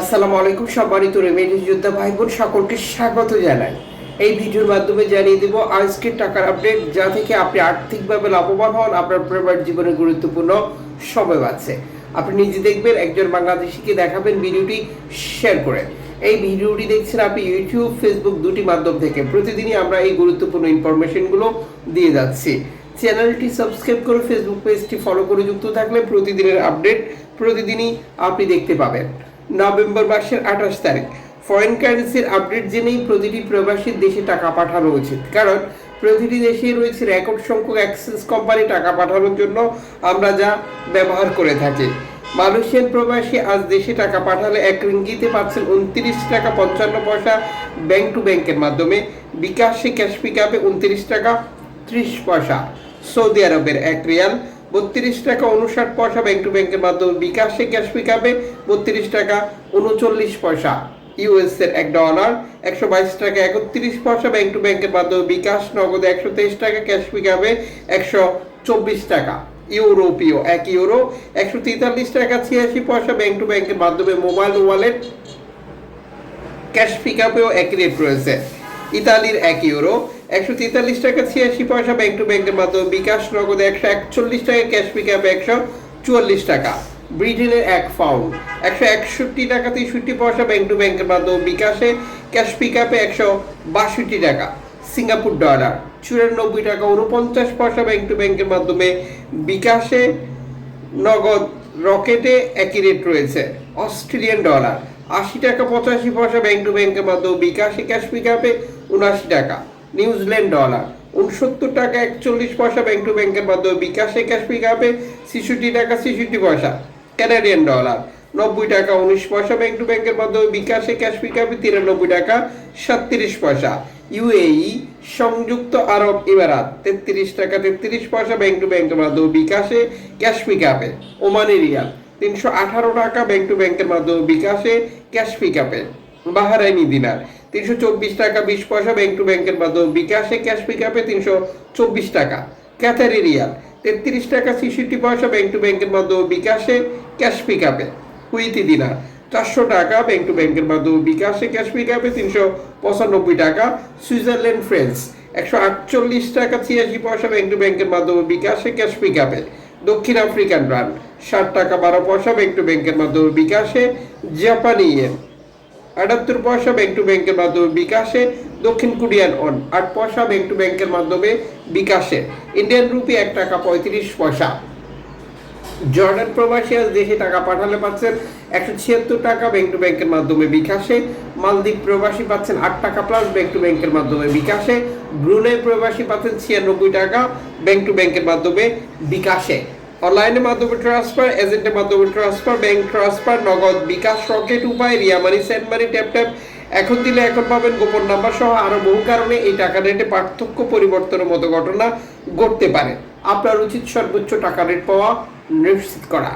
আসসালামু আলাইকুম সম্মানিত রেমিডেন্স যোদ্ধা ভাই বোন সকলকে স্বাগত জানাই। এই ভিডিওর মাধ্যমে জানিয়ে দেব, আজকের টাকার আপডেট যা থেকে আপনি আর্থিকভাবে লাভবান হন, আপনার পরিবার জীবনে গুরুত্বপূর্ণ সময় পাচ্ছে। আপনি নিজে দেখবেন, একজন বাংলাদেশিকে দেখাবেন ভিডিওটি শেয়ার করে। এই ভিডিওটি দেখছেন আপনি ইউটিউব ফেসবুক দুটি মাধ্যম থেকে। প্রতিদিনই আমরা এই গুরুত্বপূর্ণ ইনফরমেশনগুলো দিয়ে যাচ্ছি। চ্যানেলটি সাবস্ক্রাইব করে ফেসবুক পেজটি ফলো করে যুক্ত থাকলে প্রতিদিনের আপডেট প্রতিদিনই আপনি দেখতে পাবেন। নভেম্বর মাসের আঠাশ তারিখ। ফরেন কারেন্সির আপডেট জেনেই প্রতিটি প্রবাসীর দেশে টাকা পাঠানো উচিত। কারণ প্রতিটি দেশেই রয়েছে রেকর্ড সংখ্যক অ্যাক্সেস কোম্পানি টাকা পাঠানোর জন্য আমরা যা ব্যবহার করে থাকি। মালয়েশিয়ান প্রবাসী আজ দেশে টাকা পাঠালে এক রিঙ্গিতে পাচ্ছেন উনত্রিশ টাকা পঞ্চান্ন পয়সা ব্যাংক টু ব্যাংকের মাধ্যমে। বিকাশে ক্যাশ পিকআপে উনত্রিশ টাকা ত্রিশ পয়সা। সৌদি আরবের এক রিয়াল বত্রিশ টাকা উনষাট পয়সা ব্যাংক টু ব্যাংকের মাধ্যমে বিকাশে ক্যাশ পিকআপে বত্রিশ টাকা উনচল্লিশ পয়সা। ইউএস এর এক ডলার একশো বাইশ টাকা একত্রিশ পয়সা ব্যাংক টু ব্যাংকের মাধ্যমে বিকাশ, নগদে একশো তেইশ টাকা ক্যাশ পিকআপে একশো চব্বিশ টাকা। ইউরোপীয় এক ইউরো, একশো তেতাল্লিশ টাকা ছিয়াশি পয়সা ব্যাংক টু ব্যাংকের মাধ্যমে মোবাইল ওয়ালেট ক্যাশ পিক আপেও একই রেট রয়েছে। ইতালির এক ইউরো একশো তেতাল্লিশ টাকা, ছিয়াশি পয়সা ব্যাংক টু ব্যাংকের মাধ্যমে বিকাশ নগদে একশো একচল্লিশ টাকা ক্যাশ পিকআপে একশো চুয়াল্লিশ টাকা। ব্রিটেনের এক পাউন্ড একশো একষট্টি টাকা, তেষট্টি পয়সা ব্যাংক টু ব্যাংকের মাধ্যমে বিকাশে ক্যাশ পিকআপে একশো বাষট্টি টাকা। সিঙ্গাপুর ডলার চুরানব্বই টাকা, উনপঞ্চাশ পয়সা ব্যাংক টু ব্যাংকের মাধ্যমে বিকাশে নগদ রকেটে একই রেট রয়েছে অস্ট্রেলিয়ান ডলার আশি টাকা, পঁচাশি পয়সা ব্যাংক টু ব্যাংকের মাধ্যমে বিকাশে ক্যাশ পিকআপে উনআশি টাকা। New Zealand dollar. উনসত্তর টাকা একচল্লিশ পয়সা ব্যাংক টু ব্যাংকের মাধ্যমে বিকাশে ক্যাশ পিকআপে ছেষট্টি টাকা ছেষট্টি পয়সা কানাডিয়ান ডলার নব্বই টাকা উনিশ পয়সা ব্যাংক টু ব্যাংকের মাধ্যমে বিকাশে ক্যাশ পিকআপে তিরানব্বই টাকা সাতত্রিশ পয়সা। ইউএই সংযুক্ত আরব ইমারাত তেত্রিশ টাকা তেত্রিশ পয়সা ব্যাংক টু ব্যাংকের মাধ্যমে বিকাশে ক্যাশ পিকআপে ওমানি রিয়াল, তিনশো আঠারো টাকা ব্যাংক টু ব্যাংকের মাধ্যমে বিকাশে ক্যাশ পিকআপে বাহারাইনি দিনার। তিনশো চব্বিশ টাকা বিশ পয়সা ব্যাংক টু ব্যাংকের মাধ্যমে বিকাশে ক্যাশ পিকআপে তিনশো চব্বিশ টাকা। ক্যাথারি রিয়াল তেত্রিশ টাকা ছেষট্টি পয়সা ব্যাংক টু ব্যাংকের মাধ্যমে বিকাশে ক্যাশ পিকআপে কুইতি দিনার, চারশো টাকা ব্যাংক টু ব্যাংকের মাধ্যমে বিকাশে ক্যাশ পিকআপে তিনশো পঁচানব্বই টাকা। সুইজারল্যান্ড ফ্রেন্স একশো আটচল্লিশ টাকা ছিয়াশি পয়সা ব্যাংক টু ব্যাংকের মাধ্যমে বিকাশে ক্যাশ পিকআপে দক্ষিণ আফ্রিকান রান ষাট টাকা বারো পয়সা ব্যাংক টু ব্যাংকের মাধ্যমে বিকাশে জাপানি ইয়েন আটাত্তর পয়সা ব্যাংক টু ব্যাংকের মাধ্যমে বিকাশে, দক্ষিণ কোরিয়ান অন আট পয়সা ব্যাংক টু ব্যাংকের মাধ্যমে বিকাশে। ইন্ডিয়ান রুপি এক টাকা পঁয়ত্রিশ পয়সা। জর্ডান প্রবাসী আজ দেশে টাকা পাঠালে পাচ্ছেন একশো ছিয়াত্তর টাকা ব্যাংক টু ব্যাংকের মাধ্যমে বিকাশে। মালদ্বীপ প্রবাসী পাচ্ছেন আট টাকা প্লাস ব্যাংক টু ব্যাংকের মাধ্যমে বিকাশে। ব্রুনেই প্রবাসী পাচ্ছেন ছিয়ানব্বই টাকা ব্যাংক টু ব্যাংকের মাধ্যমে বিকাশে। অনলাইনের মাধ্যমে ট্রান্সফার এজেন্টের মাধ্যমে transfer bank transfer Nagad bKash Rocket Upay, Ria money send money tap tap এখন দিলে এখন পাবেন গোপন নাম্বার সহ আরও বহু কারণে এই টাকা রেটে পার্থক্য পরিবর্তনের মতো ঘটনা ঘটতে পারে। আপনার উচিত সর্বোচ্চ টাকা রেট পাওয়া নিশ্চিত করা।